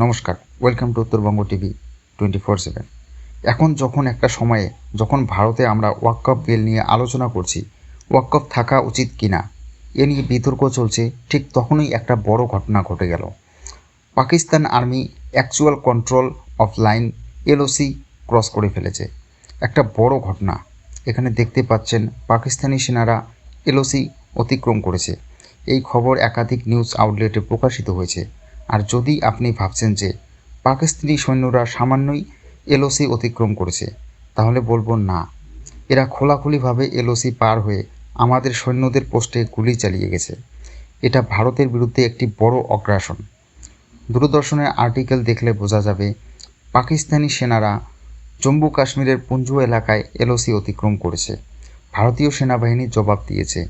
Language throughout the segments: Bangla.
নমস্কার welcome to Uttarbanga TV twenty four seven এখন যখন একটা সময়ে যখন ভারতে আমরা ওয়াকফ বিল নিয়ে আলোচনা করছি ওয়াকফ থাকা উচিত কি না এ নিয়ে বিতর্ক চলছে, ঠিক তখনই একটা বড় ঘটনা ঘটে গেল। Pakistan army actual control of line LOC cross করে ফেলেছে। একটা বড় ঘটনা, এখানে দেখতে পাচ্ছেন পাকিস্তানি সেনারা এলওসি অতিক্রম করেছে। এই খবর একাধিক নিউজ আউটলেটে প্রকাশিত হয়েছে। আর যদি আপনি ভাবছেন যে পাকিস্তানি সৈন্যরা সামান্যই এলওসি অতিক্রম করেছে, তাহলে বলব না। এরা খোলাখুলিভাবে এলওসি পার হয়ে আমাদের সৈন্যদের পোস্টে গুলি চালিয়ে গেছে। এটা ভারতের বিরুদ্ধে একটি বড় অগ্রাসন। দূরদর্শনের আর্টিকেল দেখলে বোঝা যাবে, পাকিস্তানি সেনারা জম্মু কাশ্মীরের পুঞ্জু এলাকায় এলওসি অতিক্রম করেছে। ভারতীয় সেনাবাহিনী জবাব দিয়েছে,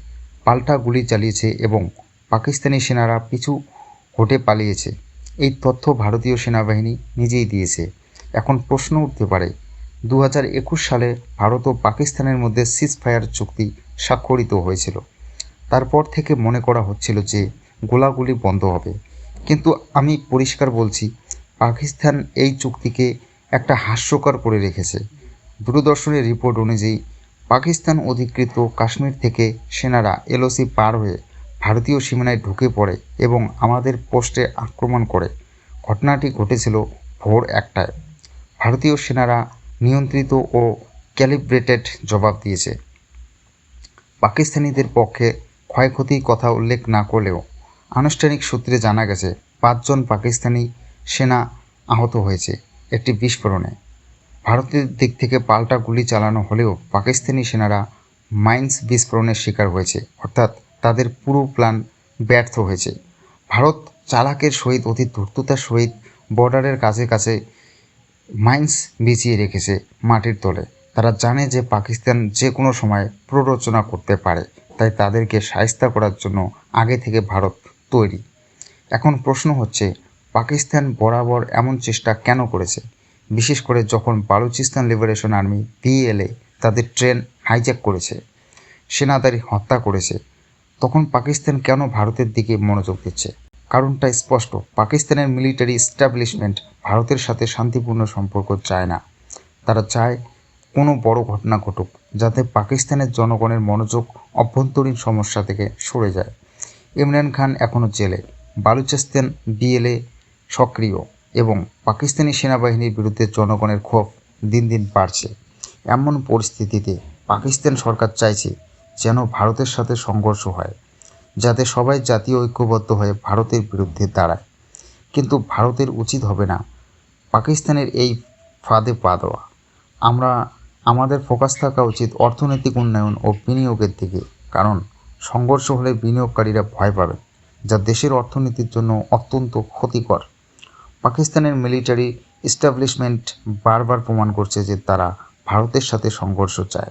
পাল্টা গুলি চালিয়েছে এবং পাকিস্তানি সেনারা পিছু হটে পালিয়েছে। এই তথ্য ভারতীয় সেনাবাহিনী নিজেই দিয়েছে। এখন প্রশ্ন উঠতে পারে দু হাজার একুশ সালে ভারত ও পাকিস্তানের মধ্যে সিজ ফায়ার চুক্তি স্বাক্ষরিত হয়েছিল। তারপর থেকে মনে করা হচ্ছিল যে গোলাগুলি বন্ধ হবে। কিন্তু আমি পরিষ্কার বলছি, পাকিস্তান এই চুক্তিকে একটা হাস্যকর করে রেখেছে। দূরদর্শনের রিপোর্ট অনুযায়ী, পাকিস্তান অধিকৃত কাশ্মীর থেকে সেনারা এলওসি পার হয়ে ভারতীয় সীমানায় ঢুকে পড়ে এবং আমাদের পোস্টে আক্রমণ করে। ঘটনাটি ঘটেছিল ভোর একটায়। ভারতীয় সেনারা নিয়ন্ত্রিত ও ক্যালিব্রেটেড জবাব দিয়েছে। পাকিস্তানিদের পক্ষে ক্ষয়ক্ষতির কথা উল্লেখ না করলেও আনুষ্ঠানিক সূত্রে জানা গেছে, পাঁচজন পাকিস্তানি সেনা আহত হয়েছে একটি বিস্ফোরণে। ভারতের দিক থেকে পাল্টা গুলি চালানো হলেও পাকিস্তানি সেনারা মাইন্স বিস্ফোরণের শিকার হয়েছে, অর্থাৎ তাদের পুরো প্ল্যান ব্যর্থ হয়েছে। ভারত চালাকের সহিত, অতি ধূর্ততার সহিত বর্ডারের কাছে কাছে মাইন্স বিছিয়ে রেখেছে মাটির তলে। তারা জানে যে পাকিস্তান যে কোনো সময় প্ররোচনা করতে পারে, তাই তাদেরকে সায়স্তা করার জন্য আগে থেকে ভারত তৈরি। এখন প্রশ্ন হচ্ছে, পাকিস্তান বরাবর এমন চেষ্টা কেন করেছে? বিশেষ করে যখন বালুচিস্তান লিবারেশন আর্মি, বিএলএ, তাদের ট্রেন হাইজ্যাক করেছে সেনাদারি হত্যা করেছে তখন পাকিস্তান কেন ভারতের দিকে মনোযোগ দিচ্ছে? কারণটা স্পষ্ট। পাকিস্তানের মিলিটারি এস্টাবলিশমেন্ট ভারতের সাথে শান্তিপূর্ণ সম্পর্ক চায় না। তারা চায় কোনো বড় ঘটনা ঘটুক, যাতে পাকিস্তানের জনগণের মনোযোগ অভ্যন্তরীণ সমস্যা থেকে সরে যায়। ইমরান খান এখনও জেলে। বালুচিস্তান বিএলএ সক্রিয় এবং পাকিস্তানি সেনাবাহিনীর বিরুদ্ধে জনগণের ক্ষোভ দিন দিন বাড়ছে। এমন পরিস্থিতিতে পাকিস্তান সরকার চাইছে যেন ভারতের সাথে সংঘর্ষ হয়, যাতে সবাই জাতীয় ঐক্যবদ্ধ হয়ে ভারতের বিরুদ্ধে দাঁড়ায়। কিন্তু ভারতের উচিত হবে না পাকিস্তানের এই ফাঁদে পা দেওয়া। আমরা, আমাদের ফোকাস থাকা উচিত অর্থনৈতিক উন্নয়ন ও বিনিয়োগের দিকে, কারণ সংঘর্ষ হলে বিনিয়োগকারীরা ভয় পাবে, যা দেশের অর্থনীতির জন্য অত্যন্ত ক্ষতিকর। পাকিস্তানের মিলিটারি এস্টাবলিশমেন্ট বারবার প্রমাণ করছে যে তারা ভারতের সাথে সংঘর্ষ চায়।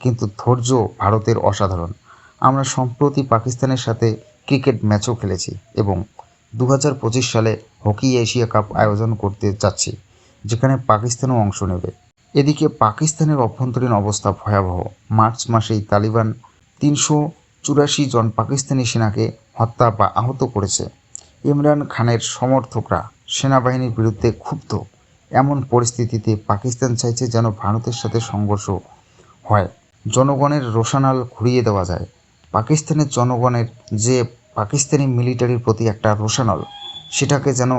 কিন্তু ধৈর্য ভারতের অসাধারণ। আমরা সম্প্রতি পাকিস্তানের সাথে ক্রিকেট ম্যাচও খেলেছি এবং দু হাজার পঁচিশ সালে হকি এশিয়া কাপ আয়োজন করতে যাচ্ছি, যেখানে পাকিস্তানও অংশ নেবে। এদিকে পাকিস্তানের অভ্যন্তরীণ অবস্থা ভয়াবহ। মার্চ মাসেই তালিবান তিনশো চুরাশি জন পাকিস্তানি সেনাকে হত্যা বা আহত করেছে। ইমরান খানের সমর্থকরা সেনাবাহিনীর বিরুদ্ধে ক্ষুব্ধ। এমন পরিস্থিতিতে পাকিস্তান চাইছে যেন ভারতের সাথে সংঘর্ষ হয়। জনগণের রোশানাল ঘুরিয়ে দেওয়া যায়। পাকিস্তানের জনগণের যে পাকিস্তানি মিলিটারির প্রতি একটা রোশানল, সেটাকে যেন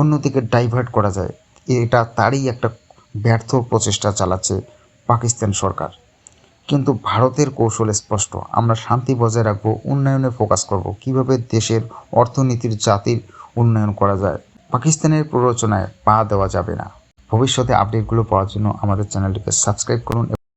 অন্যদিকে ডাইভার্ট করা যায়, এটা তারই একটা ব্যর্থ প্রচেষ্টা চালাচ্ছে পাকিস্তান সরকার। কিন্তু ভারতের কৌশল স্পষ্ট, আমরা শান্তি বজায় রাখব, উন্নয়নে ফোকাস করব, কীভাবে দেশের অর্থনীতির জাতির উন্নয়ন করা যায়, পাকিস্তানের প্ররোচনায় পা দেওয়া যাবে না। ভবিষ্যতে আপডেটগুলো পাওয়ার জন্য আমাদের চ্যানেলটিকে সাবস্ক্রাইব করুন